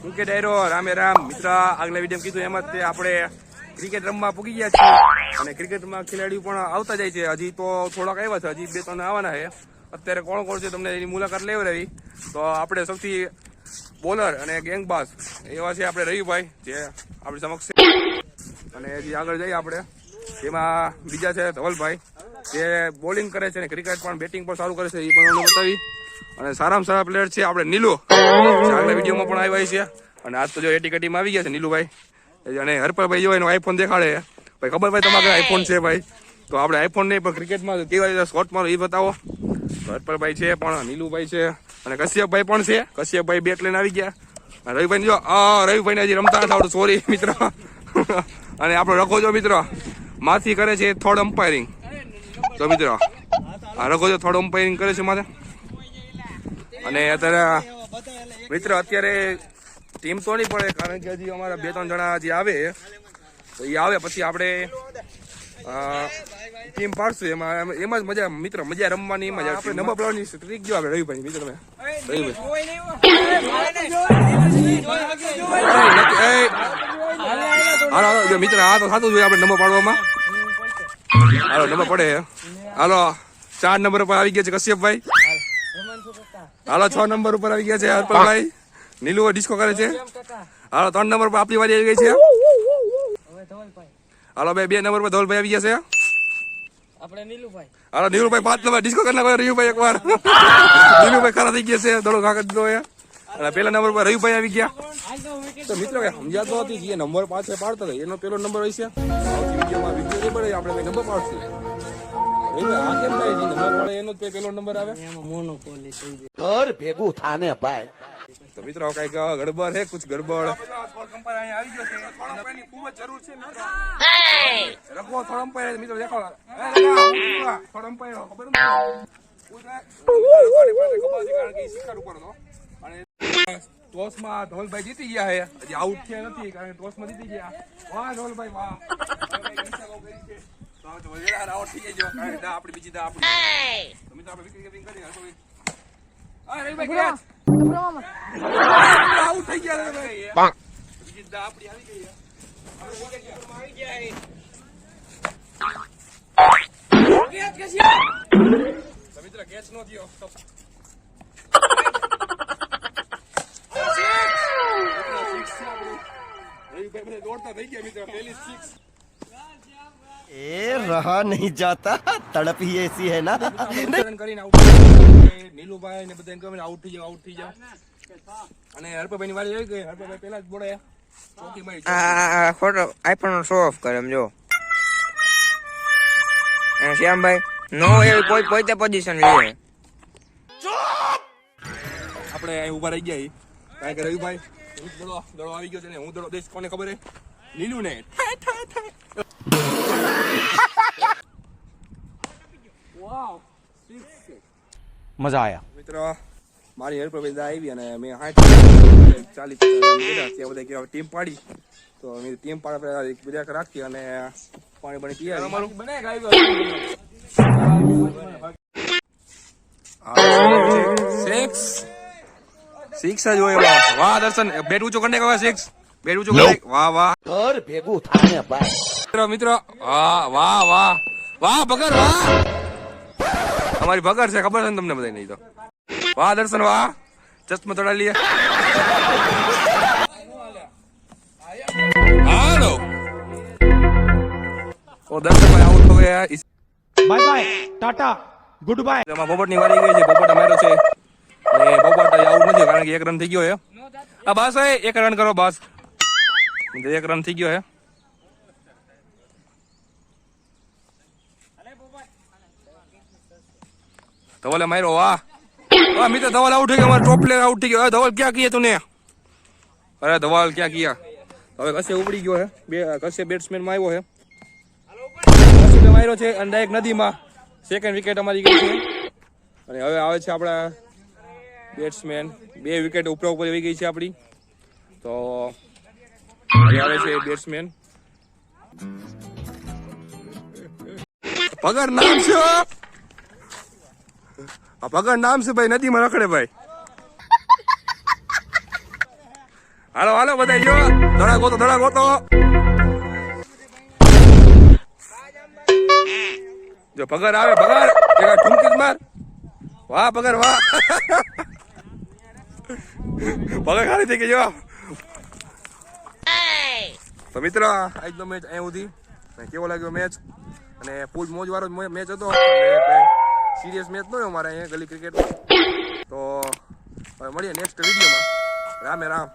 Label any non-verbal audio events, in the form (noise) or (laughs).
Cricket ડાયરો, રામે રામ. મિત્ર, આગલા વીડિયો કીધું એમ જ તે આપણે ક્રિકેટ રમવા પૂગી ગયા છીએ. અને ક્રિકેટમાં ખેલાડીઓ પણ આવતા જાય છે. હજી તો થોડાક આવ્યા છે. હજી બે ત્રણ આવવાના છે. અત્યારે કોણ કોણ છે તમને એની મુલાકાત લેવડાવી તો આપણે સૌથી બોલર અને ગેંગબાઝ એવા છે આપણે રવિભાઈ, જે આપણી સમક્ષ અને હજી આગળ જઈએ આપણે. એમાં બીજા છે ધવલભાઈ, જે બોલિંગ કરે છે અને ક્રિકેટ પણ બેટિંગ પણ સારું કરે છે. એ પણ બતાવી. અને સારામાં સારા પ્લેયર છે આપણે નીલુ. આગલા વિડીયોમાં પણ આવ્યા છે. અને આજ તો જો એટી કટીમાં આવી ગયા છે નીલુભાઈ. અને હરપલભાઈ જો એનો આઈફોન દેખાડે. ભાઈ ખબર ભાઈ તમારે આઈફોન છે ભાઈ. તો આપણે આઈફોન નહીં, પણ ક્રિકેટમાં કેવા રીતે શોટ મારો એ બતાવો. તો હરપલભાઈ છે, પણ નીલુભાઈ છે. અને કશ્યપભાઈ પણ છે. કશ્યપભાઈ બેટ લઈને આવી ગયા. રવિભાઈ જો આ રવિભાઈને હજી રમતા નથી આવડતું. સોરી મિત્ર. અને આપણો રખો જો મિત્ર. માથી કરે છે થોડ અમ્પાયરિંગ તો મિત્રો. આ રખો જો થોડ અમ્પાયરિંગ કરે છે મારે. અને અત્યારે મિત્ર અત્યારે ટીમ તો નહીં પડે, કારણ કે હજી અમારા બે ત્રણ જણા હજી આવે. તો એ આવે, પછી આપણે ટીમ પાડશું. એમાં, એમ- જ મજા, મિત્ર, મજા રમવાની, એમાં આપણે નંબર પ્લાવની ટ્રીક જો આપણે રવિભાઈ, મિત્ર તમે. રવિભાઈ. મિત્ર, આ તો સાચું જોઈએ આપણે નંબર પાડવામાં. હાલો, નંબર પડે. હાલો, ચાર નંબર પર આવી ગયા છે કશ્યપભાઈ. હાલો છ નંબર ઉપર આવી ગયા છે હરપલભાઈ. નીલુ ડિસ્કો કરે છે. હાલો ત્રણ નંબર પર આપણી વારી આવી ગઈ છે. હાલો ભાઈ બે નંબર પર ધવલભાઈ આવી ગયા છે. આપણે નીલુભાઈ. હાલો નીલુભાઈ પાંચ નંબર ડિસ્કો કરી નાખો રવિભાઈ એકવાર. નીલુભાઈ ખરા થઈ ગયા છે દોડો કાગળ છે અને પેલા નંબર પર રવિભાઈ આવી ગયા. તો મિત્રો કે સમજાતો હતી જે નંબર પાછળ પાડતો હતો એનો પેલો નંબર હોય છે. આપણે નંબર પાડશું. ઘર ભેગું થાને ભાઈ તો મિત્રો કંઈક ગડબડ હે કુછ ગડબડ રખવો થોડો અમ્પાયર મિત્રો દેખો થોડો અમ્પાયર ખબર નથી. રખવાની પાસે ખબર છે કારણ કે ઈ શિકાર ઉપર હતો. અને ટોસમાં ધવલભાઈ જીતી ગયા હે હજી આઉટ થયા નથી કારણ કે ટોસમાં જીતી ગયા વાહ ધવલભાઈ વાહ મિત્રો કેચ (laughs) નો થયો. (laughs) રવિભાઈ દોડતા થઈ ગયા મિત્ર. પહેલી સિક્સ એ રહા નહીં જાતા. તડપ હી એસી હે ના. કરીને આઉટ નીલુભાઈ ને બધા એમ કહે આઉટ થઈ જાવ આઉટ અને હરપાભાઈ ની વાળી આવી ગઈ હરપાભાઈ પેલા જ બોડે ચોકી મારી આ આઈફોન શો ઓફ કરે એમ જો. શ્યામભાઈ નો એવી કોઈ કોઈ પોતે પોઝિશન લે. આપણે અહીં ઊભા રહી ગયા કાંઈ કે રવિભાઈ દડો દડો આવી ગયો છે ને હું દડો દઈશ કોને ખબર હે? લીલું ને મજા આવ્યા મિત્રો મારી હરપ્રભેદા આવી અને મેં ચાલીસ ત્યાં બધા ટીમ પાડી. તો અમે ટીમ પાડવા બધા રાખી અને પાણી પાણી પીએ જ હોય વાહ દર્શન. બેટ ઊંચો કરને કહો સિક્સ બેટ ઊંચો કરે વાહ વાહ. ઘર ભેગું થાય મિત્રો મિત્રો. વાહ વાહ વાહ. વાહ ભગર વાહ. અમારી ભગર છે ખબર છે ને તમને બધા નહીં તો? વાહ દર્શન વાહ. ચશ્મા તોડા લઈએ. ઓ દર્શન ભાઈ આઉટ હવે bye bye tata good bye એમાં બોબટની વારી ગઈ છે બોબટ અમારો છે. એ બોબટ આવું નથી કારણ કે એક રન થઈ ગયો હે આ બસ એક રન કરો બસ. એક રન થઈ ગયો હે ધવલે માર્યો, વાહ. મિત્ર, ધવલ આઉટ થઈ ગયો, અમારો ટોપ પ્લેયર આઉટ થઈ ગયો. ધવલ ક્યાં કિયા તુને અરે, ધવલ ક્યાં કીયા હવે કશે ઉપડી ગયો હે. બે કશે બેટ્સમેનમાં આવ્યો હે. માર્યો છે અને ડાયરેક્ટ નદીમાં. સેકન્ડ વિકેટ અમારી ગઈ છે. અને હવે આવે છે આપણા બેટ્સમેન બે વિકેટ ઉપર ઉપર આવી ગઈ છે આપણી. તો આવે છે બેટ્સમેન પગાર નામ છે પગાર નામ છે ભાઈ, નદીમાં રખડે ભાઈ. હાલો હાલો, બધા જો. ધડા ગોતો ધડા ગોતો જો પગાર આવે, પગાર. એક ઠુમકી માર. વાહ, પગાર વાહ. પગાર ખાલી થઈ ગઈ જો. તો મિત્ર, આજનો મેચ અહીંયા સુધી. કેવો લાગ્યો મેચ અને ફૂલ મોજ વાળો મેચ હતો. સિરિયસ મેચ નહોતો અમારે અહીંયા ગલી ક્રિકેટ તો મળીએ નેક્સ્ટ વિડીયોમાં. રામે રામ.